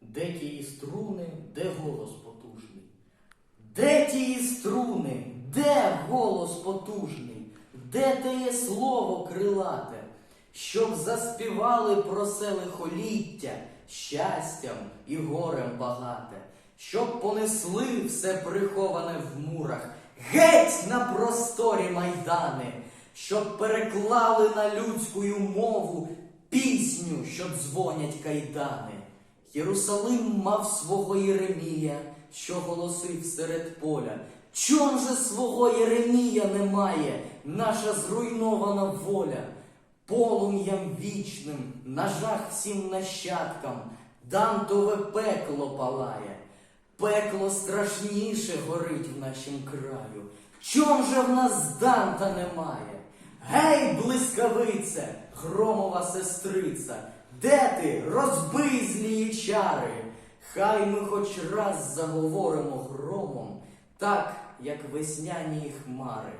Де тії струни, де голос потужний? Де тії струни, де голос потужний? Де теє слово крилате, щоб заспівали про це лихоліття, щастям і горем багате, щоб понесли все приховане в мурах, геть на просторі майдани, щоб переклали на людську мову пісню, що дзвонять кайдани. Єрусалим мав свого Єремія, що голосив серед поля. Чом же свого Єремія немає, наша зруйнована воля? Полум'ям вічним, на жах всім нащадкам, Дантове пекло палає, пекло страшніше горить в нашім краю. Чом же в нас Данта немає? Гей, блискавице, громова сестриця, де ти, розбий злії чари? Хай ми хоч раз заговоримо громом, так, як весняні хмари.